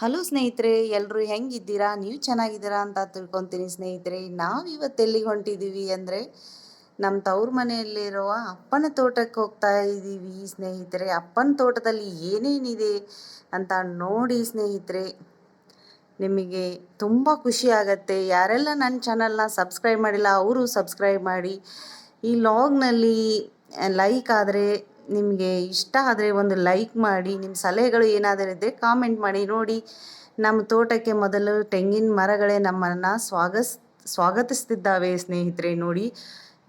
Hello ಸ್ನೇಹಿತರೆ ಎಲ್ಲರೂ ಹೆಂಗಿದ್ದೀರಾ? ನೀವು ಚೆನ್ನಾಗಿದ್ದೀರಾ ಅಂತ ತಿಳ್ಕೊತೀನಿ ಸ್ನೇಹಿತರೆ. ನಾವು ಇವತ್ತು ಎಲ್ಲಿಗೆ ಹೊಂಟಿದ್ದೀವಿ ಅಂದರೆ ನಮ್ಮ ತವ್ರ ಮನೆಯಲ್ಲಿರುವ ಅಪ್ಪನ ತೋಟಕ್ಕೆ ಹೋಗ್ತಾ ಇದ್ದೀವಿ ಸ್ನೇಹಿತರೆ. ಅಪ್ಪನ ತೋಟದಲ್ಲಿ ಏನೇನಿದೆ ಅಂತ ನೋಡಿ ಸ್ನೇಹಿತರೆ, ನಿಮಗೆ ತುಂಬ ಖುಷಿ ಆಗುತ್ತೆ. ಯಾರೆಲ್ಲ ನನ್ನ ಚಾನಲ್ನ ಸಬ್ಸ್ಕ್ರೈಬ್ ಮಾಡಿಲ್ಲ, ಅವರು ಸಬ್ಸ್ಕ್ರೈಬ್ ಮಾಡಿ. ಈ ಲಾಗ್ನಲ್ಲಿ ಲೈಕ್ ಆದರೆ ನಿಮಗೆ ಇಷ್ಟ ಆದರೆ ಒಂದು ಲೈಕ್ ಮಾಡಿ ನಿಮ್ಮ ಸಲಹೆಗಳು ಏನಾದರೂ ಇದ್ದರೆ ಕಾಮೆಂಟ್ ಮಾಡಿ. ನೋಡಿ, ನಮ್ಮ ತೋಟಕ್ಕೆ ಮೊದಲು ತೆಂಗಿನ ಮರಗಳೇ ನಮ್ಮನ್ನು ಸ್ವಾಗಸ್, ಸ್ವಾಗತಿಸ್ತಿದ್ದಾವೆ ಸ್ನೇಹಿತರೆ. ನೋಡಿ,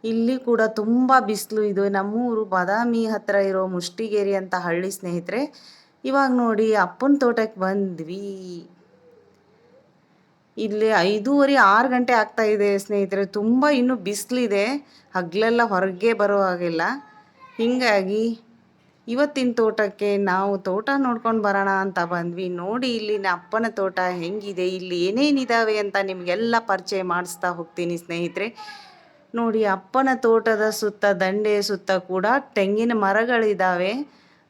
ಇಲ್ಲಿ ಕೂಡ ತುಂಬ ಬಿಸಿಲು ಇದು. ನಮ್ಮೂರು ಬಾದಾಮಿ ಹತ್ತಿರ ಇರೋ ಮುಷ್ಟಿಗೇರಿ ಅಂತ ಹಳ್ಳಿ ಸ್ನೇಹಿತರೆ. ಇವಾಗ ನೋಡಿ, ಅಪ್ಪನ ತೋಟಕ್ಕೆ ಬಂದ್ವಿ. ಇಲ್ಲಿ ಐದೂವರೆ, ಆರು ಗಂಟೆ ಆಗ್ತಾ ಇದೆ ಸ್ನೇಹಿತರೆ. ತುಂಬ ಇನ್ನೂ ಬಿಸಿಲಿದೆ. ಹಗಲೆಲ್ಲ ಹೊರಗೆ ಬರೋ ಹಾಗಿಲ್ಲ. ಹೀಗಾಗಿ ಇವತ್ತಿನ ತೋಟಕ್ಕೆ ನಾವು ತೋಟ ನೋಡ್ಕೊಂಡು ಬರೋಣ ಅಂತ ಬಂದ್ವಿ. ನೋಡಿ ಇಲ್ಲಿನ ಅಪ್ಪನ ತೋಟ ಹೆಂಗಿದೆ, ಇಲ್ಲಿ ಏನೇನಿದ್ದಾವೆ ಅಂತ ನಿಮಗೆಲ್ಲ ಪರಿಚಯ ಮಾಡಿಸ್ತಾ ಹೋಗ್ತೀನಿ ಸ್ನೇಹಿತರೆ. ನೋಡಿ, ಅಪ್ಪನ ತೋಟದ ಸುತ್ತ ದಂಡೆ ಸುತ್ತ ಕೂಡ ತೆಂಗಿನ ಮರಗಳಿದ್ದಾವೆ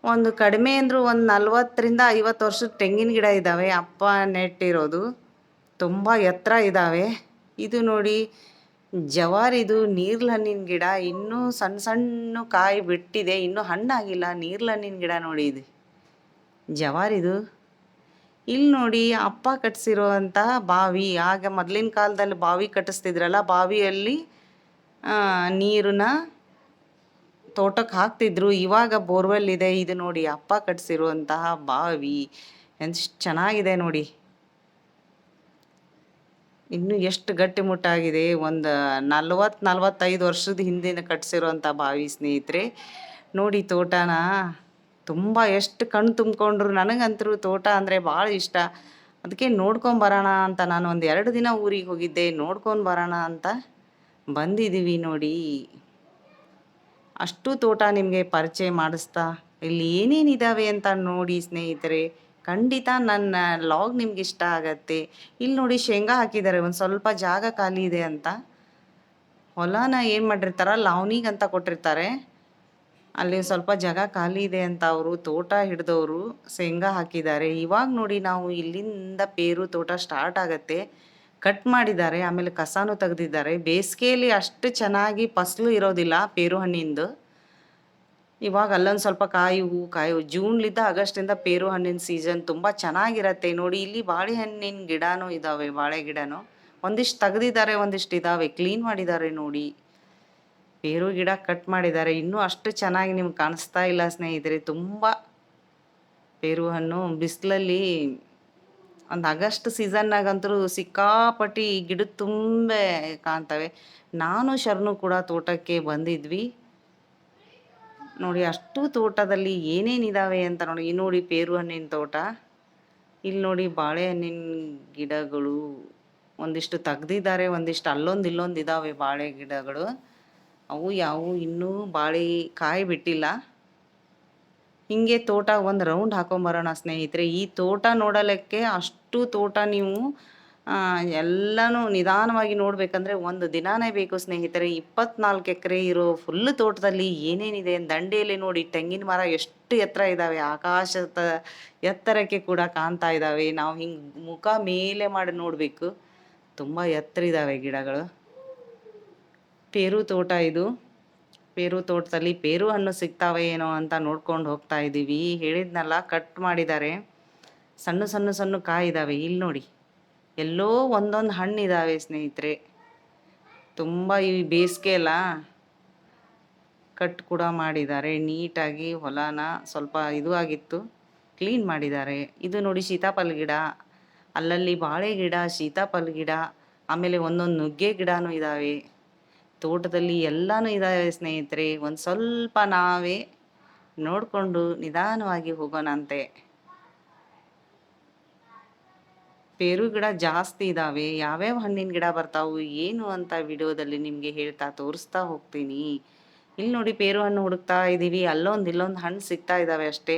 ಒಂದು ಕಡಿಮೆ ಅಂದರೂ ಒಂದು ನಲ್ವತ್ತರಿಂದ ಐವತ್ತು ವರ್ಷದ ತೆಂಗಿನ ಗಿಡ ಇದ್ದಾವೆ ಅಪ್ಪ ನೆಟ್ಟಿರೋದು. ತುಂಬ ಎತ್ತರ ಇದ್ದಾವೆ ಇದು ನೋಡಿ ಜವಾರಿದು ನೀರ್ಲ ಹಣ್ಣಿನ ಗಿಡ, ಇನ್ನೂ ಸಣ್ಣ ಸಣ್ಣ ಕಾಯಿ ಬಿಟ್ಟಿದೆ, ಇನ್ನೂ ಹಣ್ಣಾಗಿಲ್ಲ ನೀರ್ಲ ಹಣ್ಣಿನ ಗಿಡ ನೋಡಿ ಇದು. ಜವಾರಿದು ಇಲ್ಲಿ ನೋಡಿ ಅಪ್ಪ ಕಟ್ಟಿಸಿರುವಂಥ ಬಾವಿ, ಆಗ ಮೊದಲಿನ ಕಾಲದಲ್ಲಿ ಬಾವಿ ಕಟ್ಟಿಸ್ತಿದ್ರಲ್ಲ, ಬಾವಿಯಲ್ಲಿ ನೀರನ್ನ ತೋಟಕ್ಕೆ ಹಾಕ್ತಿದ್ರು, ಇವಾಗ ಬೋರ್ವೆಲ್ ಇದೆ, ಇದು ನೋಡಿ ಅಪ್ಪ ಕಟ್ಸಿರುವಂತಹ ಬಾವಿ ಎಷ್ಟು ಚೆನ್ನಾಗಿದೆ ನೋಡಿ. ಇನ್ನು ಎಷ್ಟು ಗಟ್ಟಿಮುಟ್ಟಾಗಿದೆ ಒಂದು ನಲ್ವತ್ತು ನಲ್ವತ್ತೈದು ವರ್ಷದ ಹಿಂದಿನ ಕಟ್ಸಿರೋಂಥ ಬಾವಿ ಸ್ನೇಹಿತರೆ. ನೋಡಿ ತೋಟನ, ತುಂಬ ಎಷ್ಟು ಕಣ್ಣು ತುಂಬಿಕೊಂಡ್ರು ನನಗಂತರೂ ತೋಟ ಅಂದರೆ ಭಾಳ ಇಷ್ಟ. ಅದಕ್ಕೆ ನೋಡ್ಕೊಂಬರೋಣ ಅಂತ ನಾನು ಒಂದು ಎರಡು ದಿನ ಊರಿಗೆ ಹೋಗಿದ್ದೆ, ನೋಡ್ಕೊಂಡು ಬರೋಣ ಅಂತ ಬಂದಿದ್ದೀವಿ ನೋಡಿ. ಅಷ್ಟು ತೋಟ ನಿಮಗೆ ಪರಿಚಯ ಮಾಡಿಸ್ತಾ, ಇಲ್ಲಿ ಏನೇನಿದ್ದಾವೆ ಅಂತ ನೋಡಿ ಸ್ನೇಹಿತರೆ. ಖಂಡಿತ ನನ್ನ ಲಾಗ್ ನಿಮ್ಗೆ ಇಷ್ಟ ಆಗತ್ತೆ. ಇಲ್ಲಿ ನೋಡಿ ಶೇಂಗಾ ಹಾಕಿದ್ದಾರೆ ಒಂದು ಸ್ವಲ್ಪ ಜಾಗ ಖಾಲಿ ಇದೆ ಅಂತ. ಹೊಲನ ಏನು ಮಾಡಿರ್ತಾರ ಲಾವ್ನಿಗೆ ಅಂತ ಕೊಟ್ಟಿರ್ತಾರೆ. ಅಲ್ಲಿ ಸ್ವಲ್ಪ ಜಾಗ ಖಾಲಿ ಇದೆ ಅಂತ ಅವರು ತೋಟ ಹಿಡಿದವರು ಶೇಂಗಾ ಹಾಕಿದ್ದಾರೆ. ಇವಾಗ ನೋಡಿ ನಾವು ಇಲ್ಲಿಂದ ಪೇರು ತೋಟ ಸ್ಟಾರ್ಟ್ ಆಗತ್ತೆ. ಕಟ್ ಮಾಡಿದ್ದಾರೆ, ಆಮೇಲೆ ಕಸಾನು ತೆಗೆದಿದ್ದಾರೆ. ಬೇಸಿಗೆಯಲ್ಲಿ ಅಷ್ಟು ಚೆನ್ನಾಗಿ ಫಸಲು ಇರೋದಿಲ್ಲ ಪೇರು ಹಣ್ಣಿಂದು. ಇವಾಗ ಅಲ್ಲೊಂದು ಸ್ವಲ್ಪ ಕಾಯಿ ಹೂ ಕಾಯಿ ಹೂ ಜೂನ್ಲಿದ್ದ ಆಗಸ್ಟಿಂದ ಪೇರು ಹಣ್ಣಿನ ಸೀಸನ್ ತುಂಬ ಚೆನ್ನಾಗಿರತ್ತೆ. ನೋಡಿ, ಇಲ್ಲಿ ಬಾಳೆಹಣ್ಣಿನ ಗಿಡನೂ ಇದ್ದಾವೆ ಬಾಳೆ ಗಿಡನೂ. ಒಂದಿಷ್ಟು ತೆಗೆದಿದ್ದಾರೆ, ಒಂದಿಷ್ಟು ಇದ್ದಾವೆ ಕ್ಲೀನ್ ಮಾಡಿದ್ದಾರೆ ನೋಡಿ. ಪೇರು ಗಿಡ ಕಟ್ ಮಾಡಿದ್ದಾರೆ. ಇನ್ನೂ ಅಷ್ಟು ಚೆನ್ನಾಗಿ ನಿಮ್ಗೆ ಕಾಣಿಸ್ತಾ ಇಲ್ಲ ಸ್ನೇಹಿತರೆ. ತುಂಬ ಪೇರು ಹಣ್ಣು. ಬಿಸಿಲಲ್ಲಿ ಒಂದು ಆಗಸ್ಟ್ ಸೀಸನ್ನಾಗಂತೂ ಸಿಕ್ಕಾಪಟ್ಟಿ ಗಿಡ ತುಂಬ ಕಾಣ್ತವೆ. ನಾನು ಶರಣು ಕೂಡ ತೋಟಕ್ಕೆ ಬಂದಿದ್ವಿ. ನೋಡಿ, ಅಷ್ಟು ತೋಟದಲ್ಲಿ ಏನೇನಿದ್ದಾವೆ ಅಂತ ನೋಡಿ, ಈ ನೋಡಿ ಪೇರು ಹಣ್ಣಿನ ತೋಟ. ಇಲ್ಲಿ ನೋಡಿ ಬಾಳೆಹಣ್ಣಿನ ಗಿಡಗಳು, ಒಂದಿಷ್ಟು ತೆಗ್ದಿದ್ದಾರೆ, ಒಂದಿಷ್ಟು ಅಲ್ಲೊಂದು ಇಲ್ಲೊಂದು ಇದ್ದಾವೆ ಬಾಳೆ ಗಿಡಗಳು. ಅವು ಯಾವು ಇನ್ನೂ ಬಾಳೆ ಕಾಯಿ ಬಿಟ್ಟಿಲ್ಲ. ಹಿಂಗೆ ತೋಟ ಒಂದು ರೌಂಡ್ ಹಾಕೊಂಬರೋಣ ಸ್ನೇಹಿತರೆ. ಈ ತೋಟ ನೋಡಲಿಕ್ಕೆ ಅಷ್ಟು ತೋಟ ನೀವು ಎಲ್ಲನೂ ನಿಧಾನವಾಗಿ ನೋಡಬೇಕಂದ್ರೆ ಒಂದು ದಿನಾನೇ ಬೇಕು ಸ್ನೇಹಿತರೆ. ಇಪ್ಪತ್ನಾಲ್ಕು ಎಕರೆ ಇರೋ ಫುಲ್ ತೋಟದಲ್ಲಿ ಏನೇನಿದೆ ದಂಡೆಯಲ್ಲಿ ನೋಡಿ ತೆಂಗಿನ ಮರ ಎಷ್ಟು ಎತ್ತರ ಇದ್ದಾವೆ, ಆಕಾಶದ ಎತ್ತರಕ್ಕೆ ಕೂಡ ಕಾಣ್ತಾ ಇದ್ದಾವೆ. ನಾವು ಹಿಂಗೆ ಮುಖ ಮೇಲೆ ಮಾಡಿ ನೋಡಬೇಕು. ತುಂಬ ಎತ್ತರ ಇದ್ದಾವೆ ಗಿಡಗಳು. ಪೇರು ತೋಟ ಇದು. ಪೇರು ತೋಟದಲ್ಲಿ ಪೇರು ಹಣ್ಣು ಸಿಗ್ತಾವೆ ಏನೋ ಅಂತ ನೋಡ್ಕೊಂಡು ಹೋಗ್ತಾ ಇದ್ದೀವಿ. ಹೇಳಿದ್ನಲ್ಲ, ಕಟ್ ಮಾಡಿದ್ದಾರೆ. ಸಣ್ಣ ಸಣ್ಣ ಸಣ್ಣ ಕಾಯಿ ಇದ್ದಾವೆ ಇಲ್ಲಿ ನೋಡಿ. ಎಲ್ಲೋ ಒಂದೊಂದು ಹಣ್ಣಿದ್ದಾವೆ ಸ್ನೇಹಿತರೆ. ತುಂಬ ಈ ಬೇಸಿಗೆ ಅಲ್ಲ ಕಟ್ ಕೂಡ ಮಾಡಿದ್ದಾರೆ. ನೀಟಾಗಿ ಹೊಲನ ಸ್ವಲ್ಪ ಇದು ಆಗಿತ್ತು, ಕ್ಲೀನ್ ಮಾಡಿದ್ದಾರೆ. ಇದು ನೋಡಿ ಸೀತಾಫಲ ಗಿಡ. ಅಲ್ಲಲ್ಲಿ ಬಾಳೆ ಗಿಡ, ಸೀತಾಫಲ ಗಿಡ, ಆಮೇಲೆ ಒಂದೊಂದು ನುಗ್ಗೆ ಗಿಡನೂ ಇದ್ದಾವೆ ತೋಟದಲ್ಲಿ ಎಲ್ಲನೂ ಇದ್ದಾವೆ ಸ್ನೇಹಿತರೆ. ಒಂದು ಸ್ವಲ್ಪ ನಾವೇ ನೋಡಿಕೊಂಡು ನಿಧಾನವಾಗಿ ಹೋಗೋಣಂತೆ. ಪೇರು ಗಿಡ ಜಾಸ್ತಿ ಇದ್ದಾವೆ ಯಾವ್ಯಾವ ಹಣ್ಣಿನ ಗಿಡ ಬರ್ತಾವು, ಏನು ಅಂತ ವಿಡಿಯೋದಲ್ಲಿ ನಿಮಗೆ ಹೇಳ್ತಾ ತೋರಿಸ್ತಾ ಹೋಗ್ತೀನಿ. ಇಲ್ಲಿ ನೋಡಿ ಪೇರು ಹಣ್ಣು ಹುಡುಕ್ತಾ ಇದ್ದೀವಿ ಅಲ್ಲೊಂದು ಇಲ್ಲೊಂದು ಹಣ್ಣು ಸಿಗ್ತಾ ಇದ್ದಾವೆ ಅಷ್ಟೇ.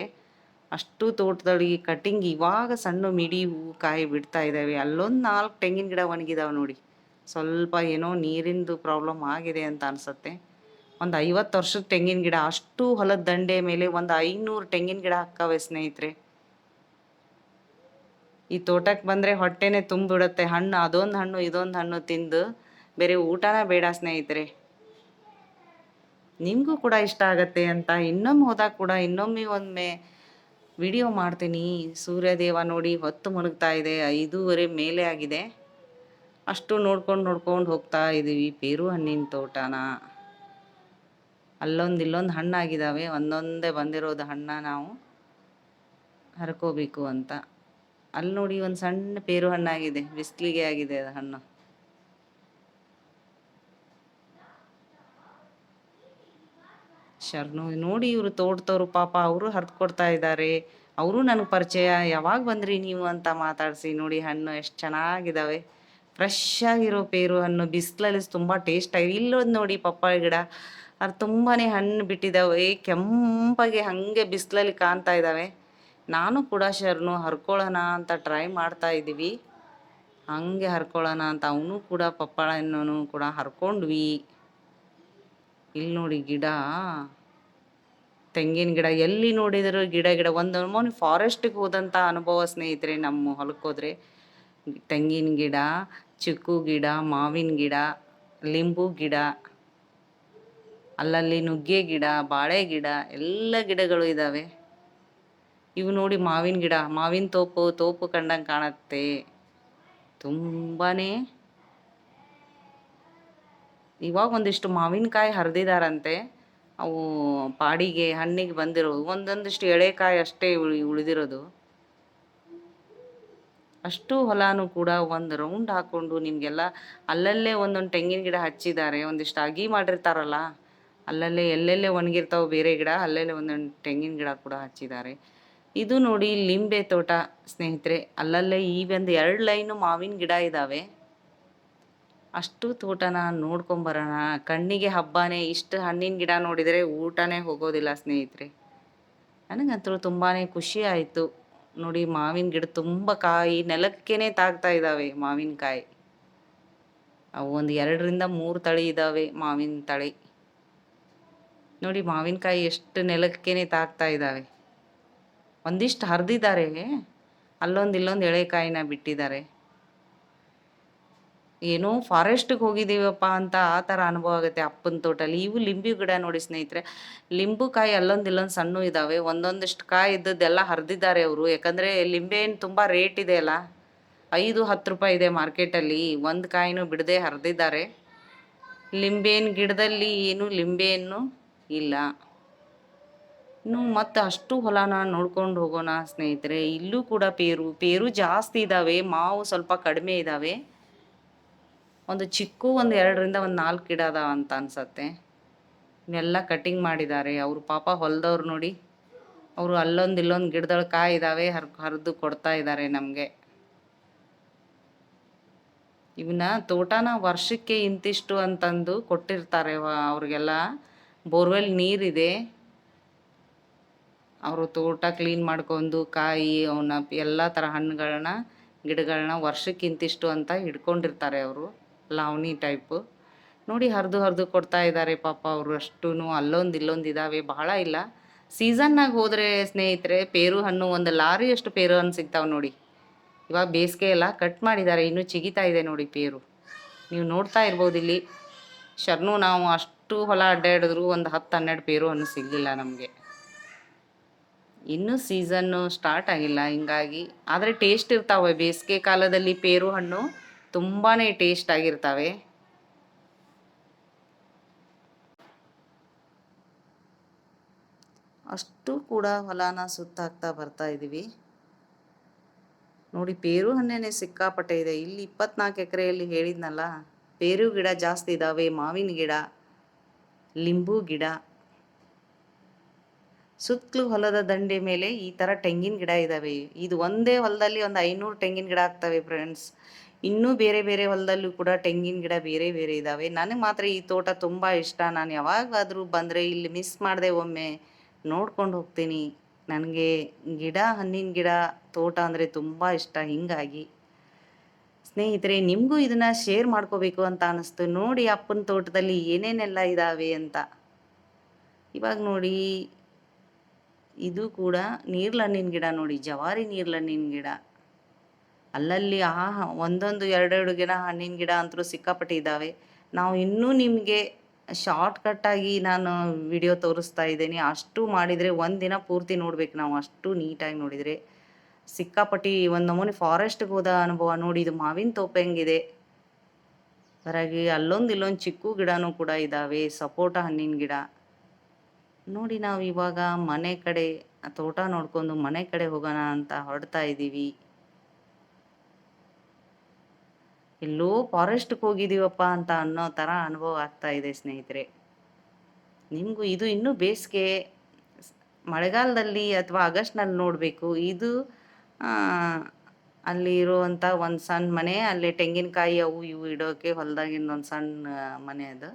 ಅಷ್ಟು ತೋಟದಲ್ಲಿ ಕಟಿಂಗ್ ಇವಾಗ ಸಣ್ಣ ಮಿಡಿ ಹೂವು ಕಾಯಿ ಬಿಡ್ತಾ ಇದ್ದಾವೆ ಅಲ್ಲೊಂದು ನಾಲ್ಕು ತೆಂಗಿನ ಗಿಡ ಒಣಗಿದಾವೆ ನೋಡಿ. ಸ್ವಲ್ಪ ಏನೋ ನೀರಿಂದು ಪ್ರಾಬ್ಲಮ್ ಆಗಿದೆ ಅಂತ ಅನ್ಸುತ್ತೆ. ಒಂದು ಐವತ್ತು ವರ್ಷದ ತೆಂಗಿನ ಗಿಡ, ಅಷ್ಟು ಹೊಲದ ದಂಡೆ ಮೇಲೆ ಒಂದು ಐನೂರು ತೆಂಗಿನ ಗಿಡ ಹಾಕವೆ ಸ್ನೇಹಿತರೆ. ಈ ತೋಟಕ್ಕೆ ಬಂದರೆ ಹೊಟ್ಟೆನೇ ತುಂಬಿಡುತ್ತೆ ಹಣ್ಣು, ಅದೊಂದು ಹಣ್ಣು, ಇದೊಂದು ಹಣ್ಣು ತಿಂದು ಬೇರೆ ಊಟನ ಬೇಡ ಸ್ನೇಹಿತರೆ. ನಿಮಗೂ ಕೂಡ ಇಷ್ಟ ಆಗತ್ತೆ ಅಂತ ಇನ್ನೊಮ್ಮೆ ಹೋದಾಗ ಕೂಡ ಇನ್ನೊಮ್ಮೆ ಒಮ್ಮೆ ವಿಡಿಯೋ ಮಾಡ್ತೀನಿ. ಸೂರ್ಯದೇವ ನೋಡಿ ಹೊತ್ತು ಮುಳುಗ್ತಾ ಇದೆ, ಐದೂವರೆ ಮೇಲೆ ಆಗಿದೆ. ಅಷ್ಟು ನೋಡ್ಕೊಂಡು ನೋಡ್ಕೊಂಡು ಹೋಗ್ತಾ ಇದ್ದೀವಿ ಪೇರು ಹಣ್ಣಿನ ತೋಟನ. ಅಲ್ಲೊಂದು ಇಲ್ಲೊಂದು ಹಣ್ಣಾಗಿದ್ದಾವೆ ಒಂದೊಂದೇ ಬಂದಿರೋದು ಹಣ್ಣ ನಾವು ಹರ್ಕೋಬೇಕು ಅಂತ. ಅಲ್ಲಿ ನೋಡಿ ಒಂದು ಸಣ್ಣ ಪೇರು ಹಣ್ಣಾಗಿದೆ, ಬಿಸಿಲಿಗೆ ಆಗಿದೆ ಅದು ಹಣ್ಣು. ಶರ್ನು ನೋಡಿ ಇವರು ತೋಟದವ್ರು ಪಾಪ, ಅವರು ಹರಿದು ಕೊಡ್ತಾ ಇದ್ದಾರೆ. ಅವರು ನನಗೆ ಪರಿಚಯ, ಯಾವಾಗ ಬಂದ್ರಿ ನೀವು ಅಂತ ಮಾತಾಡಿಸಿ, ನೋಡಿ ಹಣ್ಣು ಎಷ್ಟು ಚೆನ್ನಾಗಿದ್ದಾವೆ ಫ್ರೆಶ್ ಆಗಿರೋ ಪೇರು ಹಣ್ಣು, ಬಿಸಿಲಲ್ಲಿ ತುಂಬ ಟೇಸ್ಟ್ ಆಗಿದೆ ಇಲ್ಲೊಂದು ನೋಡಿ ಪಪ್ಪಾಯ ಗಿಡ, ಅದು ತುಂಬಾ ಹಣ್ಣು ಬಿಟ್ಟಿದ್ದಾವೆ ಕೆಂಪಗೆ ಹಾಗೆ ಬಿಸಿಲಲ್ಲಿ ಕಾಣ್ತಾ ಇದ್ದಾವೆ ನಾನು ಕೂಡ ಶರ್ನು ಹರ್ಕೊಳ್ಳೋಣ ಅಂತ ಟ್ರೈ ಮಾಡ್ತಾ ಇದ್ದೀವಿ. ಹಂಗೆ ಹರ್ಕೊಳ್ಳೋಣ ಅಂತ ಅವನು ಕೂಡ ಪಪ್ಪಾಳ ಹಣ್ಣು ಕೂಡ ಹರ್ಕೊಂಡ್ವಿ. ಇಲ್ಲಿ ನೋಡಿ ಗಿಡ. ತೆಂಗಿನ ಗಿಡ ಎಲ್ಲಿ ನೋಡಿದರೂ ಗಿಡ ಗಿಡ. ಒಂದು ಮೋನಿ ಫಾರೆಸ್ಟಿಗೆ ಹೋದಂಥ ಅನುಭವ ಸ್ನೇಹಿತರೆ ನಮ್ಮ ಹೊಲಕ್ಕೋದ್ರೆ. ತೆಂಗಿನ ಗಿಡ, ಚಿಕ್ಕು ಗಿಡ, ಮಾವಿನ ಗಿಡ, ಲಿಂಬು ಗಿಡ, ಅಲ್ಲಲ್ಲಿ ನುಗ್ಗೆ ಗಿಡ, ಬಾಳೆ ಗಿಡ, ಎಲ್ಲ ಗಿಡಗಳು ಇದ್ದಾವೆ. ಇವು ನೋಡಿ ಮಾವಿನ ಗಿಡ, ಮಾವಿನ ತೋಪು ತೋಪು ಕಂಡಂಗೆ ಕಾಣುತ್ತೆ. ತುಂಬಾ ಇವಾಗ ಒಂದಿಷ್ಟು ಮಾವಿನಕಾಯಿ ಹರಿದಿದಾರಂತೆ. ಅವು ಪಾಡಿಗೆ, ಹಣ್ಣಿಗೆ ಬಂದಿರೋದು. ಒಂದೊಂದಿಷ್ಟು ಎಳೆಕಾಯಿ ಅಷ್ಟೇ ಉಳಿ, ಉಳಿದಿರೋದು. ಅಷ್ಟು ಹೊಲಾನು ಕೂಡ ಒಂದು ರೌಂಡ್ ಹಾಕ್ಕೊಂಡು ನಿಮಗೆಲ್ಲ ಅಲ್ಲಲ್ಲೇ ಒಂದೊಂದು ತೆಂಗಿನ ಗಿಡ ಹಚ್ಚಿದ್ದಾರೆ ಒಂದಿಷ್ಟು ಅಗಿ ಮಾಡಿರ್ತಾರಲ್ಲ. ಅಲ್ಲಲ್ಲೇ ಎಲ್ಲೆಲ್ಲೇ ಒಣಗಿರ್ತಾವೆ ಬೇರೆ ಗಿಡ, ಅಲ್ಲಲ್ಲೇ ಒಂದೊಂದು ತೆಂಗಿನ ಗಿಡ ಕೂಡ ಹಚ್ಚಿದ್ದಾರೆ ಇದು ನೋಡಿ ಲಿಂಬೆ ತೋಟ, ಸ್ನೇಹಿತರೆ. ಅಲ್ಲಲ್ಲೇ ಈ ಒಂದು ಎರಡು ಲೈನು ಮಾವಿನ ಗಿಡ ಇದ್ದಾವೆ ಅಷ್ಟು ತೋಟನ ನೋಡ್ಕೊಂಬರೋಣ. ಕಣ್ಣಿಗೆ ಹಬ್ಬನೇ, ಇಷ್ಟು ಹಣ್ಣಿನ ಗಿಡ ನೋಡಿದರೆ ಊಟನೇ ಹೋಗೋದಿಲ್ಲ, ಸ್ನೇಹಿತರೆ. ನನಗಂತೂ ತುಂಬಾ ಖುಷಿ ಆಯಿತು. ನೋಡಿ, ಮಾವಿನ ಗಿಡ ತುಂಬ ಕಾಯಿ, ನೆಲಕ್ಕೇನೆ ತಾಗ್ತಾ ಇದ್ದಾವೆ ಮಾವಿನಕಾಯಿ. ಅವು ಒಂದು ಎರಡರಿಂದ ಮೂರು ತಳಿ ಇದ್ದಾವೆ ಮಾವಿನ ತಳಿ. ನೋಡಿ, ಮಾವಿನಕಾಯಿ ಎಷ್ಟು ನೆಲಕ್ಕೇ ತಾಗ್ತಾ ಇದ್ದಾವೆ ಒಂದಿಷ್ಟು ಹರಿದಿದ್ದಾರೆ ಅಲ್ಲೊಂದು ಇಲ್ಲೊಂದು ಎಳೆಕಾಯಿನ ಬಿಟ್ಟಿದ್ದಾರೆ ಏನೋ ಫಾರೆಸ್ಟಿಗೆ ಹೋಗಿದ್ದೀವಪ್ಪ ಅಂತ ಆ ಥರ ಅನುಭವ ಆಗುತ್ತೆ ಅಪ್ಪನ ತೋಟಲ್ಲಿ. ಇವು ಲಿಂಬು ಗಿಡ ನೋಡಿ ಸ್ನೇಹಿತರೆ, ಲಿಂಬು ಕಾಯಿ ಅಲ್ಲೊಂದು ಇಲ್ಲೊಂದು ಸಣ್ಣ ಇದ್ದಾವೆ ಒಂದೊಂದಿಷ್ಟು ಕಾಯಿ ಇದ್ದದ್ದೆಲ್ಲ ಹರಿದಿದ್ದಾರೆ ಅವರು. ಯಾಕಂದರೆ ಲಿಂಬೆ ಏನು ತುಂಬ ರೇಟ್ ಇದೆ ಅಲ್ಲ, ಐದು, ಹತ್ತು ರೂಪಾಯಿ ಇದೆ ಮಾರ್ಕೆಟಲ್ಲಿ ಒಂದು ಕಾಯಿನೂ ಬಿಡದೆ ಹರಿದಿದ್ದಾರೆ. ಲಿಂಬೆಹಣ್ಣು ಗಿಡದಲ್ಲಿ ಏನು ಲಿಂಬೆಹಣ್ಣು ಇಲ್ಲ. ಇನ್ನು ಮತ್ತೆ ಅಷ್ಟು ಹೊಲನ ನೋಡ್ಕೊಂಡು ಹೋಗೋಣ ಸ್ನೇಹಿತರೆ. ಇಲ್ಲೂ ಕೂಡ ಪೇರು ಪೇರು ಜಾಸ್ತಿ ಇದ್ದಾವೆ ಮಾವು ಸ್ವಲ್ಪ ಕಡಿಮೆ ಇದ್ದಾವೆ ಒಂದು ಚಿಕ್ಕು ಒಂದು ಎರಡರಿಂದ ಒಂದು ನಾಲ್ಕು ಗಿಡ ಅದಾವ ಅಂತ ಅನ್ಸತ್ತೆ. ಇನ್ನೆಲ್ಲ ಕಟಿಂಗ್ ಮಾಡಿದ್ದಾರೆ. ಅವರು ಪಾಪ ಹೊಲದವ್ರು ನೋಡಿ, ಅವರು ಅಲ್ಲೊಂದು ಇಲ್ಲೊಂದು ಗಿಡದೊಳ ಕಾಯಿ ಇದ್ದಾವೆ ಹರ್, ಹರಿದು ಕೊಡ್ತಾ ಇದ್ದಾರೆ ನಮಗೆ. ಇವನ್ನ ತೋಟನ ವರ್ಷಕ್ಕೆ ಇಂತಿಷ್ಟು ಅಂತಂದು ಕೊಟ್ಟಿರ್ತಾರೆ ಅವ್ರಿಗೆಲ್ಲ. ಬೋರ್ವೆಲ್ ನೀರಿದೆ. ಅವರು ತೋಟ ಕ್ಲೀನ್ ಮಾಡ್ಕೊಂಡು ಕಾಯಿ ಅವನ್ನ ಎಲ್ಲ ಥರ ಹಣ್ಣುಗಳನ್ನ, ಗಿಡಗಳನ್ನ ವರ್ಷಕ್ಕೆ ಇಂತಿಷ್ಟು ಅಂತ ಹಿಡ್ಕೊಂಡಿರ್ತಾರೆ ಅವರು. ಲಾವಣಿ ಟೈಪು ನೋಡಿ ಹರಿದು ಹರಿದು ಕೊಡ್ತಾ ಇದ್ದಾರೆ ಪಾಪ ಅವರು ಅಷ್ಟೂ ಅಲ್ಲೊಂದು ಇಲ್ಲೊಂದು ಇದ್ದಾವೆ ಬಹಳ ಇಲ್ಲ. ಸೀಸನ್ನಾಗ ಹೋದರೆ ಸ್ನೇಹಿತರೆ, ಪೇರು ಹಣ್ಣು ಒಂದು ಲಾರಿ ಅಷ್ಟು ಪೇರು ಹಣ್ಣು ಸಿಗ್ತಾವೆ ನೋಡಿ. ಇವಾಗ ಬೇಸಿಗೆ ಎಲ್ಲ ಕಟ್ ಮಾಡಿದ್ದಾರೆ ಇನ್ನೂ ಚಿಗಿತಾ ಇದೆ ನೋಡಿ ಪೇರು. ನೀವು ನೋಡ್ತಾ ಇರ್ಬೋದು ಇಲ್ಲಿ. ಶರ್ನು ನಾವು ಅಷ್ಟು ಹೊಲ ಅಡ್ಡಾಡಿದ್ರು ಒಂದು ಹತ್ತು ಹನ್ನೆರಡು ಪೇರು ಹಣ್ಣು ಸಿಗಲಿಲ್ಲ ನಮಗೆ. ಇನ್ನೂ ಸೀಸನ್ನು ಸ್ಟಾರ್ಟ್ ಆಗಿಲ್ಲ. ಹಿಂಗಾಗಿ ಆದರೆ ಟೇಸ್ಟ್ ಇರ್ತಾವೆ. ಬೇಸಿಗೆ ಕಾಲದಲ್ಲಿ ಪೇರು ಹಣ್ಣು ತುಂಬಾ ಟೇಸ್ಟ್ ಆಗಿರ್ತವೆ. ಅಷ್ಟು ಕೂಡ ಹೊಲನ ಸುತ್ತಾಕ್ತಾ ಬರ್ತಾ ಇದ್ದೀವಿ. ನೋಡಿ, ಪೇರು ಹಣ್ಣೇನೆ ಸಿಕ್ಕಾಪಟ್ಟೆ ಇದೆ. ಇಲ್ಲಿ ಇಪ್ಪತ್ನಾಲ್ಕು ಎಕರೆಯಲ್ಲಿ ಹೇಳಿದ್ನಲ್ಲ, ಪೇರು ಗಿಡ ಜಾಸ್ತಿ ಇದ್ದಾವೆ ಮಾವಿನ ಗಿಡ, ಲಿಂಬು ಗಿಡ. ಸುತ್ತಲೂ ಹೊಲದ ದಂಡೆ ಮೇಲೆ ಈ ಥರ ತೆಂಗಿನ ಗಿಡ ಇದ್ದಾವೆ ಇದು ಒಂದೇ ಹೊಲದಲ್ಲಿ ಒಂದು ಐನೂರು ತೆಂಗಿನ ಗಿಡ ಆಗ್ತವೆ ಫ್ರೆಂಡ್ಸ್ ಇನ್ನೂ ಬೇರೆ ಬೇರೆ ಹೊಲದಲ್ಲೂ ಕೂಡ ತೆಂಗಿನ ಗಿಡ ಬೇರೆ ಬೇರೆ ಇದ್ದಾವೆ ನನಗೆ ಮಾತ್ರ ಈ ತೋಟ ತುಂಬ ಇಷ್ಟ. ನಾನು ಯಾವಾಗಾದರೂ ಬಂದರೆ ಇಲ್ಲಿ ಮಿಸ್ ಮಾಡದೆ ಒಮ್ಮೆ ನೋಡ್ಕೊಂಡು ಹೋಗ್ತೀನಿ. ನನಗೆ ಗಿಡ, ಹಣ್ಣಿನ ಗಿಡ, ತೋಟ ಅಂದರೆ ತುಂಬ ಇಷ್ಟ. ಹೀಗಾಗಿ ಸ್ನೇಹಿತರೆ, ನಿಮಗೂ ಇದನ್ನು ಶೇರ್ ಮಾಡ್ಕೋಬೇಕು ಅಂತ ಅನ್ನಿಸ್ತು ನೋಡಿ ಅಪ್ಪನ ತೋಟದಲ್ಲಿ ಏನೇನೆಲ್ಲ ಇದ್ದಾವೆ ಅಂತ. ಇವಾಗ ನೋಡಿ ಇದು ಕೂಡ ನೀರ್ಲಣ್ಣಿನ ಗಿಡ ನೋಡಿ, ಜವಾರಿ ನೀರ್ಲಣ್ಣಿನ ಗಿಡ ಅಲ್ಲಲ್ಲಿ ಆ ಒಂದೊಂದು ಎರಡೆರಡು ಗಿಡ ಹಣ್ಣಿನ ಗಿಡ ಅಂತೂ ಸಿಕ್ಕಾಪಟ್ಟೆ ಇದ್ದಾವೆ ನಾವು ಇನ್ನೂ ನಿಮಗೆ ಶಾರ್ಟ್‌ಕಟ್ಟಾಗಿ ನಾನು ವಿಡಿಯೋ ತೋರಿಸ್ತಾ ಇದ್ದೀನಿ. ಅಷ್ಟು ಮಾಡಿದರೆ ಒಂದಿನ ಪೂರ್ತಿ ನೋಡ್ಬೇಕು ನಾವು, ಅಷ್ಟು ನೀಟಾಗಿ ನೋಡಿದರೆ. ಸಿಕ್ಕಾಪಟ್ಟಿ ಒಂದು ನಮೂನೆ ಫಾರೆಸ್ಟ್‌ಗೆ ಹೋದ ಅನುಭವ ನೋಡಿ, ಇದು ಮಾವಿನ ತೋಪೆ ಹೆಂಗಿದೆ. ಹೊರಗೆ ಅಲ್ಲೊಂದು ಇಲ್ಲೊಂದು ಚಿಕ್ಕು ಗಿಡನೂ ಕೂಡ ಇದ್ದಾವೆ. ಸಪೋಟ ಹಣ್ಣಿನ ಗಿಡ. ನೋಡಿ ನಾವು ಇವಾಗ ಮನೆ ಕಡೆ, ತೋಟ ನೋಡ್ಕೊಂಡು ಮನೆ ಕಡೆ ಹೋಗೋಣ ಅಂತ ಹೊರಡ್ತಾ ಇದ್ದೀವಿ. ಎಲ್ಲೋ ಫಾರೆಸ್ಟ್‌ಗೆ ಹೋಗಿದ್ದೀವಪ್ಪ ಅಂತ ಅನ್ನೋ ಥರ ಅನುಭವ ಆಗ್ತಾ ಇದೆ ಸ್ನೇಹಿತರೆ. ನಿಮಗೂ ಇದು ಇನ್ನೂ ಬೇಸಿಗೆ ಮಳೆಗಾಲದಲ್ಲಿ ಅಥವಾ ಆಗಸ್ಟ್‌ನಲ್ಲಿ ನೋಡಬೇಕು. ಇದು ಅಲ್ಲಿ ಇರುವಂಥ ಒಂದು ಸಣ್ಣ ಮನೆ. ಅಲ್ಲಿ ತೆಂಗಿನಕಾಯಿ ಅವು ಇವು ಇಡೋಕ್ಕೆ ಹೊಲದಾಗಿಂದ ಒಂದು ಸಣ್ಣ ಮನೆ ಅದು.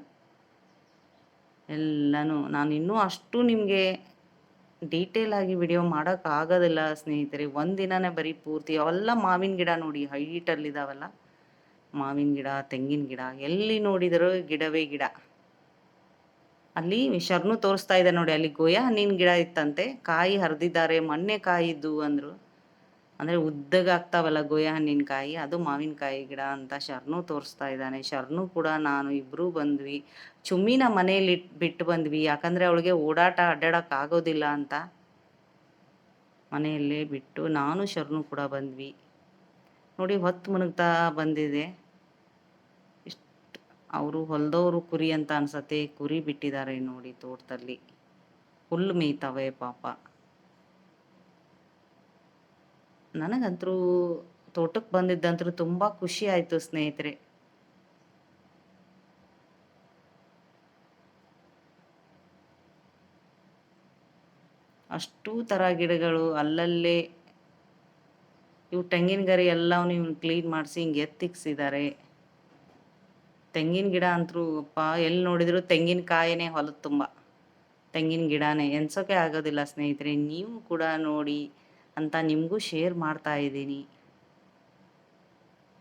ಎಲ್ಲನೂ ನಾನು ಇನ್ನೂ ಅಷ್ಟು ನಿಮಗೆ ಡೀಟೇಲ್ ಆಗಿ ವಿಡಿಯೋ ಮಾಡೋಕ್ಕಾಗೋದಿಲ್ಲ ಸ್ನೇಹಿತರೆ. ಒಂದಿನನೇ ಬರೀ ಪೂರ್ತಿ ಅವೆಲ್ಲ ಮಾವಿನ ಗಿಡ ನೋಡಿ ಹೈಟಲ್ಲಿದ್ದಾವಲ್ಲ ಮಾವಿನ ಗಿಡ, ತೆಂಗಿನ ಗಿಡ ಎಲ್ಲಿ ನೋಡಿದರೂ ಗಿಡವೇ ಗಿಡ. ಅಲ್ಲಿ ಶರ್ನು ತೋರಿಸ್ತಾ ಇದೆ ನೋಡಿ ಅಲ್ಲಿ ಗೊಯ್ಯ ಹಣ್ಣಿನ ಗಿಡ ಇತ್ತಂತೆ. ಕಾಯಿ ಹರಿದಿದ್ದಾರೆ ಮೊನ್ನೆ ಕಾಯಿದ್ದು ಅಂದರು. ಅಂದರೆ ಉದ್ದಗಾಗ್ತಾವಲ್ಲ ಆಗ್ತಾವಲ್ಲ ಹಣ್ಣಿನಕಾಯಿ ಹಣ್ಣಿನ ಕಾಯಿ ಅದು ಮಾವಿನಕಾಯಿ ಗಿಡ ಅಂತ ಶರಣು ತೋರಿಸ್ತಾ ಇದ್ದಾನೆ. ಶರಣು ಕೂಡ ನಾನು ಇಬ್ಬರೂ ಬಂದ್ವಿ. ಚುಮ್ಮಿನ ಮನೆಯಲ್ಲಿ ಬಿಟ್ಟು ಬಂದ್ವಿ. ಯಾಕಂದರೆ ಅವಳಿಗೆ ಓಡಾಟ ಅಡ್ಡಾಡಕ್ಕೆ ಆಗೋದಿಲ್ಲ ಅಂತ. ಮನೆಯಲ್ಲೇ ಬಿಟ್ಟು ನಾನು ಶರಣು ಕೂಡ ಬಂದ್ವಿ. ನೋಡಿ ಹೊತ್ತು ಮುನುಗ್ತಾ ಬಂದಿದೆ. ಇಷ್ಟು ಅವರು ಹೊಲದವರು ಕುರಿ ಅಂತ ಅನ್ಸತ್ತೆ. ಕುರಿ ಬಿಟ್ಟಿದ್ದಾರೆ ನೋಡಿ ತೋಟದಲ್ಲಿ. ಹುಲ್ಲು ಮೇಯ್ತಾವೆ ಪಾಪ. ನನಗಂತೂ ತೋಟಕ್ಕೆ ಬಂದಿದ್ದಂತರೂ ತುಂಬ ಖುಷಿ ಆಯಿತು ಸ್ನೇಹಿತರೆ. ಅಷ್ಟೂ ಥರ ಗಿಡಗಳು ಅಲ್ಲಲ್ಲೇ ಇವು ತೆಂಗಿನ ಗರಿ ಎಲ್ಲವನ್ನು ಇವ್ನು ಕ್ಲೀನ್ ಮಾಡಿಸಿ ಹಿಂಗೆ ಎತ್ತಿಕ್ಸಿದ್ದಾರೆ. ತೆಂಗಿನ ಗಿಡ ಅಂತರೂ ಅಪ್ಪ ಎಲ್ಲಿ ನೋಡಿದ್ರು ತೆಂಗಿನಕಾಯಿನೇ ಹೊಲದ ತುಂಬ. ತೆಂಗಿನ ಗಿಡನೇ ಎನ್ಸೋಕೆ ಆಗೋದಿಲ್ಲ ಸ್ನೇಹಿತರೆ. ನೀವು ಕೂಡ ನೋಡಿ ಅಂತ ನಿಮಗೂ ಶೇರ್ ಮಾಡ್ತಾ ಇದ್ದೀನಿ.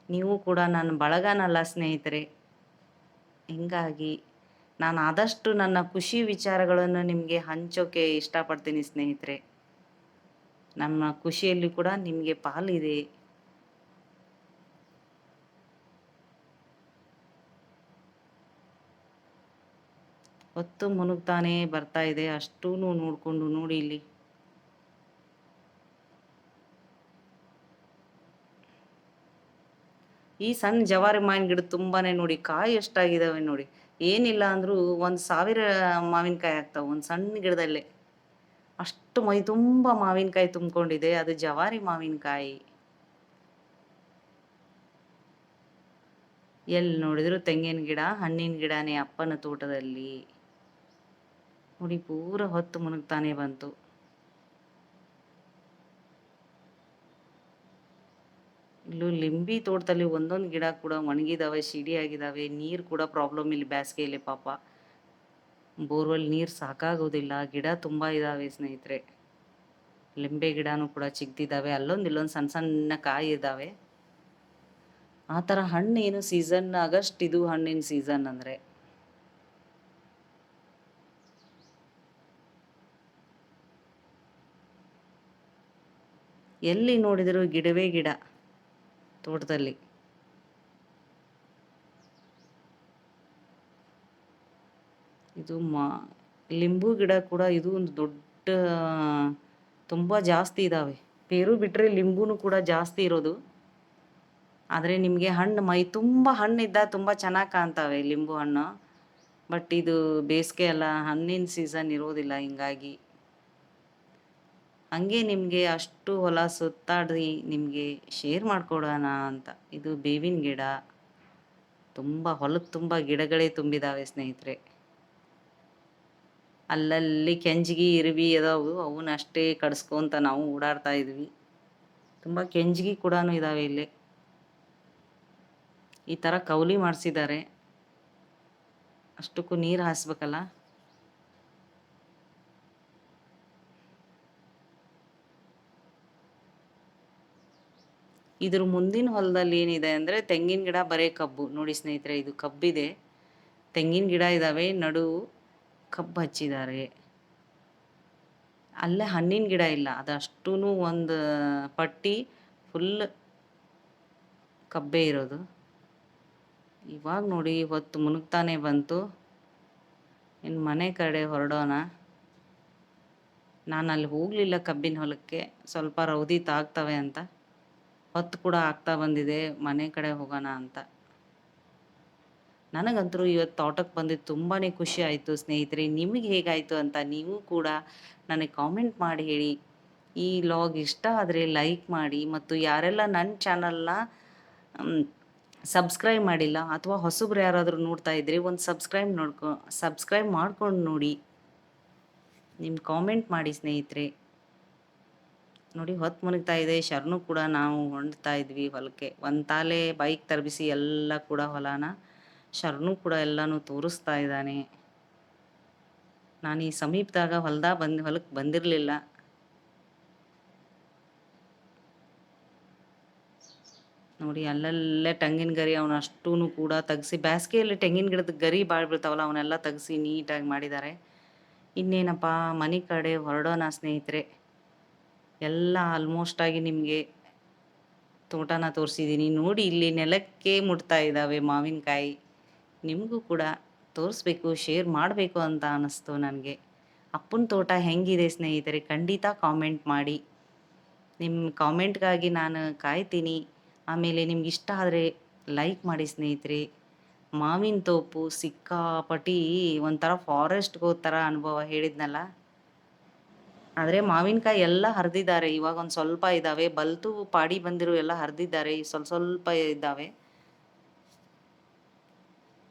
ನೀವು ಕೂಡ ನನ್ನ ಬಳಗನಲ್ಲ ಸ್ನೇಹಿತರೆ. ಹಿಂಗಾಗಿ ನಾನು ಆದಷ್ಟು ನನ್ನ ಖುಷಿ ವಿಚಾರಗಳನ್ನು ನಿಮಗೆ ಹಂಚೋಕೆ ಇಷ್ಟಪಡ್ತೀನಿ ಸ್ನೇಹಿತರೆ. ನಮ್ಮ ಖುಷಿಯಲ್ಲಿ ಕೂಡ ನಿಮಗೆ ಪಾಲಿದೆ. ಹೊತ್ತು ಮುನುಗ್ತಾನೆ ಬರ್ತಾ ಇದೆ. ಅಷ್ಟೂ ನೋಡಿಕೊಂಡು ನೋಡಿ ಇಲ್ಲಿ. ಈ ಸಣ್ಣ ಜವಾರಿ ಮಾವಿನ ಗಿಡ ತುಂಬಾನೇ ನೋಡಿ ಕಾಯಿ ಎಷ್ಟಾಗಿದ್ದಾವೆ ನೋಡಿ. ಏನಿಲ್ಲ ಅಂದರೂ ಒಂದು ಸಾವಿರ ಮಾವಿನಕಾಯಿ ಆಗ್ತಾವೆ ಒಂದು ಸಣ್ಣ ಗಿಡದಲ್ಲೇ. ಅಷ್ಟು ಮೈ ತುಂಬ ಮಾವಿನಕಾಯಿ ತುಂಬಿಕೊಂಡಿದೆ. ಅದು ಜವಾರಿ ಮಾವಿನಕಾಯಿ. ಎಲ್ಲಿ ನೋಡಿದ್ರು ತೆಂಗಿನ ಗಿಡ, ಹಣ್ಣಿನ ಗಿಡನೇ ಅಪ್ಪನ ತೋಟದಲ್ಲಿ. ನೋಡಿ ಪೂರ ಹೊತ್ತು ಮುನುಗ್ತಾನೆ ಬಂತು. ಇಲ್ಲೂ ಲಿಂಬಿ ತೋಟದಲ್ಲಿ ಒಂದೊಂದು ಗಿಡ ಕೂಡ ಒಣಗಿದಾವೆ, ಶಿಡಿ ಆಗಿದಾವೆ ನೀರು ಕೂಡ ಪ್ರಾಬ್ಲಮ್ ಇಲ್ಲಿ ಬೇಸಿಗೆಯಲ್ಲಿ ಪಾಪ. ಬೋರ್‌ವೆಲ್ ನೀರು ಸಾಕಾಗೋದಿಲ್ಲ. ಗಿಡ ತುಂಬ ಇದಾವೆ ಸ್ನೇಹಿತರೆ. ಲಿಂಬೆ ಗಿಡನೂ ಕೂಡ ಚಿಕ್ಕದಿದ್ದಾವೆ. ಅಲ್ಲೊಂದು ಇಲ್ಲೊಂದು ಸಣ್ಣ ಸಣ್ಣ ಕಾಯಿ ಇದ್ದಾವೆ. ಆ ಥರ ಹಣ್ಣು ಏನು ಸೀಸನ್ ಆಗಸ್ಟ್ ಇದು ಹಣ್ಣಿನ ಸೀಸನ್ ಅಂದರೆ. ಎಲ್ಲಿ ನೋಡಿದರೂ ಗಿಡವೇ ಗಿಡ ತೋಟದಲ್ಲಿ. ಇದು ಮಾ, ಲಿಂಬು ಗಿಡ ಕೂಡ ಇದು ಒಂದು ದೊಡ್ಡ, ತುಂಬ ಜಾಸ್ತಿ ಇದ್ದಾವೆ. ಪೇರು ಬಿಟ್ಟರೆ ಲಿಂಬೂನು ಕೂಡ ಜಾಸ್ತಿ ಇರೋದು. ಆದರೆ ನಿಮಗೆ ಹಣ್ಣು, ಮೈ ತುಂಬ ಹಣ್ಣಿದ್ದಾಗ ತುಂಬ ಚೆನ್ನಾಗಿ ಕಾಣ್ತಾವೆ ಲಿಂಬು ಹಣ್ಣು. ಬಟ್ ಇದು ಬೇಸಿಗೆ ಅಲ್ಲ, ಹಣ್ಣಿನ ಸೀಸನ್ ಇರೋದಿಲ್ಲ, ಹಿಂಗಾಗಿ. ಹಂಗೆ ನಿಮಗೆ ಅಷ್ಟು ಹೊಲ ಸುತ್ತಾಡಿ ನಿಮಗೆ ಶೇರ್ ಮಾಡ್ಕೊಡೋಣ ಅಂತ. ಇದು ಬೇವಿನ ಗಿಡ. ತುಂಬ ಹೊಲಕ್ಕೆ ತುಂಬ ಗಿಡಗಳೇ ತುಂಬಿದಾವೆ ಸ್ನೇಹಿತರೆ. ಅಲ್ಲಲ್ಲಿ ಕೆಂಜ್ಗಿ, ಇರುವಿ ಅದಾವು. ಅವನ್ನ ಅಷ್ಟೇ ಕಡಿಸ್ಕೊಂತ ನಾವು ಓಡಾಡ್ತಾ ಇದ್ವಿ. ತುಂಬ ಕೆಂಜ್ಗಿ ಕೂಡ ಇದಾವೆ ಇಲ್ಲಿ. ಈ ಥರ ಕೌಲಿ ಮಾಡಿಸಿದ್ದಾರೆ. ಅಷ್ಟಕ್ಕೂ ನೀರು ಹಾಯಿಸ್ಬೇಕಲ್ಲ. ಇದ್ರ ಮುಂದಿನ ಹೊಲದಲ್ಲಿ ಏನಿದೆ ಅಂದರೆ ತೆಂಗಿನ ಗಿಡ ಬರೀ ಕಬ್ಬು. ನೋಡಿ ಸ್ನೇಹಿತರೆ, ಇದು ಕಬ್ಬಿದೆ. ತೆಂಗಿನ ಗಿಡ ಇದ್ದಾವೆ. ನಡು ಕಬ್ಬು ಹಚ್ಚಿದ್ದಾರೆ. ಅಲ್ಲೇ ಹಣ್ಣಿನ ಗಿಡ ಇಲ್ಲ. ಅದಷ್ಟೂ ಒಂದು ಪಟ್ಟಿ ಫುಲ್ ಕಬ್ಬೆ ಇರೋದು ಇವಾಗ ನೋಡಿ, ಹೊತ್ತು ಮುನುಗ್ತಾನೆ ಬಂತು ಇನ್ನು ಮನೆ ಕಡೆ ಹೊರಡೋಣ ನಾನು ಅಲ್ಲಿ ಹೋಗಲಿಲ್ಲ ಕಬ್ಬಿನ ಹೊಲಕ್ಕೆ, ಸ್ವಲ್ಪ ರೌದಿ ತಾಗ್ತವೆ ಅಂತ ಹೊತ್ತು ಕೂಡ ಆಗ್ತಾ ಬಂದಿದೆ, ಮನೆ ಕಡೆ ಹೋಗೋಣ ಅಂತ. ನನಗಂತರೂ ಇವತ್ತು ತೋಟಕ್ಕೆ ಬಂದಿದ್ದು ತುಂಬಾ ಖುಷಿ ಆಯಿತು ಸ್ನೇಹಿತರೆ. ನಿಮಗೆ ಹೇಗಾಯಿತು ಅಂತ ನೀವು ಕೂಡ ನನಗೆ ಕಾಮೆಂಟ್ ಮಾಡಿ ಹೇಳಿ. ಈ ಲಾಗ್ ಇಷ್ಟ ಆದರೆ ಲೈಕ್ ಮಾಡಿ ಮತ್ತು ಯಾರೆಲ್ಲ ನನ್ನ ಚಾನಲ್ನ ಸಬ್ಸ್ಕ್ರೈಬ್ ಮಾಡಿಲ್ಲ ಅಥವಾ ಹೊಸಬ್ರು ಯಾರಾದರೂ ನೋಡ್ತಾ ಇದ್ರೆ ಒಂದು ಸಬ್ಸ್ಕ್ರೈಬ್ ನೋಡ್ಕೊ ಸಬ್ಸ್ಕ್ರೈಬ್ ಮಾಡ್ಕೊಂಡು ನೋಡಿ. ನಿಮ್ಮ ಕಾಮೆಂಟ್ ಮಾಡಿ ಸ್ನೇಹಿತರೆ. ನೋಡಿ ಹೊತ್ತು ಮುನಿಗ್ತಾ ಇದೆ, ಶರಣು ಕೂಡ ನಾವು ಹೊಂಡ್ತಾ ಇದ್ವಿ ಹೊಲಕ್ಕೆ. ಒಂದು ತಾಲೆ ಬೈಕ್ ತರಬಿಸಿ ಎಲ್ಲ ಕೂಡ ಹೊಲನ ಶರಣು ಕೂಡ ಎಲ್ಲನೂ ತೋರಿಸ್ತಾ ಇದ್ದಾನೆ. ನಾನು ಈ ಸಮೀಪದಾಗ ಹೊಲ್ದಾಗ ಬಂದು ಹೊಲಕ್ಕೆ ಬಂದಿರಲಿಲ್ಲ. ನೋಡಿ ಅಲ್ಲಲ್ಲೇ ತೆಂಗಿನ ಗರಿ ಅವನು ಅಷ್ಟೂ ಕೂಡ ತೆಗ್ಸಿ ಬೇಸಿಗೆಯಲ್ಲಿ ತೆಂಗಿನ ಗಿಡದ ಗರಿ ಬಾಳ್ ಬೀಳ್ತಾವಲ್ಲ ಅವನ್ನೆಲ್ಲ ತೆಗ್ಸಿ ನೀಟಾಗಿ ಮಾಡಿದ್ದಾರೆ. ಇನ್ನೇನಪ್ಪ, ಮನೆ ಕಡೆ ಹೊರಡೋಣ ಸ್ನೇಹಿತರೆ. ಎಲ್ಲ ಆಲ್ಮೋಸ್ಟ್ ಆಗಿ ನಿಮಗೆ ತೋಟನ ತೋರಿಸಿದ್ದೀನಿ ನೋಡಿ ಇಲ್ಲಿ ನೆಲಕ್ಕೆ ಮುಟ್ತಾ ಇದ್ದಾವೆ ಮಾವಿನಕಾಯಿ. ನಿಮಗೂ ಕೂಡ ತೋರಿಸ್ಬೇಕು ಶೇರ್ ಮಾಡಬೇಕು ಅಂತ ಅನ್ನಿಸ್ತು ನನಗೆ. ಅಪ್ಪನ ತೋಟ ಹೆಂಗಿದೆ ಸ್ನೇಹಿತರೆ, ಖಂಡಿತ ಕಾಮೆಂಟ್ ಮಾಡಿ. ನಿಮ್ಮ ಕಾಮೆಂಟ್ಗಾಗಿ ನಾನು ಕಾಯ್ತೀನಿ. ಆಮೇಲೆ ನಿಮ್ಗೆ ಇಷ್ಟ ಆದರೆ ಲೈಕ್ ಮಾಡಿ ಸ್ನೇಹಿತರೆ. ಮಾವಿನ ತೋಪು ಸಿಕ್ಕಾಪಟ್ಟಿ ಒಂಥರ ಫಾರೆಸ್ಟ್ಗೆ ಥರ ಅನುಭವ ಹೇಳಿದ್ನಲ್ಲ? ಆದರೆ ಮಾವಿನಕಾಯಿ ಎಲ್ಲ ಹರಿದಿದ್ದಾರೆ. ಇವಾಗ ಒಂದು ಸ್ವಲ್ಪ ಇದ್ದಾವೆ ಬಲ್ತು ಪಾಡಿ ಬಂದಿರೋ ಎಲ್ಲ ಹರಿದಿದ್ದಾರೆ. ಸ್ವಲ್ಪ ಸ್ವಲ್ಪ ಇದ್ದಾವೆ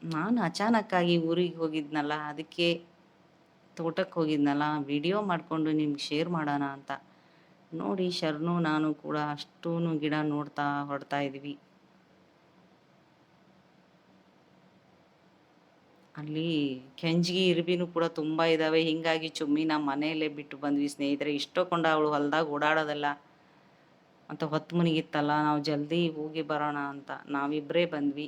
ನಾನು ಅಚಾನಕ್ಕಾಗಿ ಊರಿಗೆ ಹೋಗಿದ್ನಲ್ಲ, ಅದಕ್ಕೆ ತೋಟಕ್ಕೆ ಹೋಗಿದ್ನಲ್ಲ, ವಿಡಿಯೋ ಮಾಡಿಕೊಂಡು ನಿಮ್ಗೆ ಶೇರ್ ಮಾಡೋಣ ಅಂತ. ನೋಡಿ ಶರಣು, ನಾನು ಕೂಡ ಅಷ್ಟೂ ಗಿಡ ನೋಡ್ತಾ ಹೊಡ್ತಾ ಇದ್ವಿ. ಅಲ್ಲಿ ಕೆಂಜ್ಗಿ, ಇರ್ಬಿನೂ ಕೂಡ ತುಂಬ ಇದ್ದಾವೆ ಹಿಂಗಾಗಿ ಚುಮ್ಮಿ ನಮ್ಮ ಮನೆಯಲ್ಲೇ ಬಿಟ್ಟು ಬಂದ್ವಿ ಸ್ನೇಹಿತರೆ. ಇಷ್ಟೊಂಡ ಅವಳು ಹೊಲ್ದಾಗ ಓಡಾಡೋದಲ್ಲ. ಅಂತ ಹೊತ್ತು ಮುನಿಗಿತ್ತಲ್ಲ, ನಾವು ಜಲ್ದಿ ಹೋಗಿ ಬರೋಣ ಅಂತ. ನಾವಿಬ್ಬರೇ ಬಂದ್ವಿ.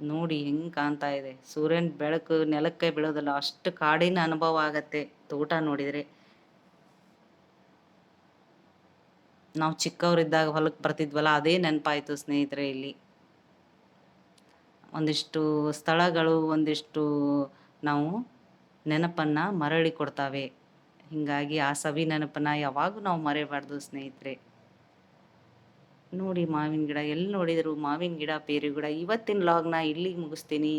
ನೋಡಿ ಹೆಂಗೆ ಕಾಣ್ತಾ ಇದೆ. ಸೂರ್ಯನ ಬೆಳಕು ನೆಲಕ್ಕೆ ಬೀಳೋದಲ್ಲ, ಅಷ್ಟು ಕಾಡಿನ ಅನುಭವ ಆಗತ್ತೆ ತೋಟ ನೋಡಿದರೆ. ನಾವು ಚಿಕ್ಕವರಿದ್ದಾಗ ಹೊಲಕ್ಕೆ ಬರ್ತಿದ್ವಲ್ಲ, ಅದೇ ನೆನಪಾಯಿತು ಸ್ನೇಹಿತರೆ ಇಲ್ಲಿ. ಒಂದಿಷ್ಟು ಸ್ಥಳಗಳು, ಒಂದಿಷ್ಟು ನಾವು ನೆನಪನ್ನು ಮರಳಿ ಕೊಡ್ತಾವೆ. ಹೀಗಾಗಿ ಆ ಸವಿ ನೆನಪನ್ನು ಯಾವಾಗೂ ನಾವು ಮರೆಯಬಾರ್ದು ಸ್ನೇಹಿತರೆ. ನೋಡಿ ಮಾವಿನ ಗಿಡ ಎಲ್ಲಿ ನೋಡಿದ್ರು ಮಾವಿನ ಗಿಡ, ಪೇರು ಗಿಡ, ಇವತ್ತಿನ ಲಾಗ್ನ ಇಲ್ಲಿಗೆ ಮುಗಿಸ್ತೀನಿ.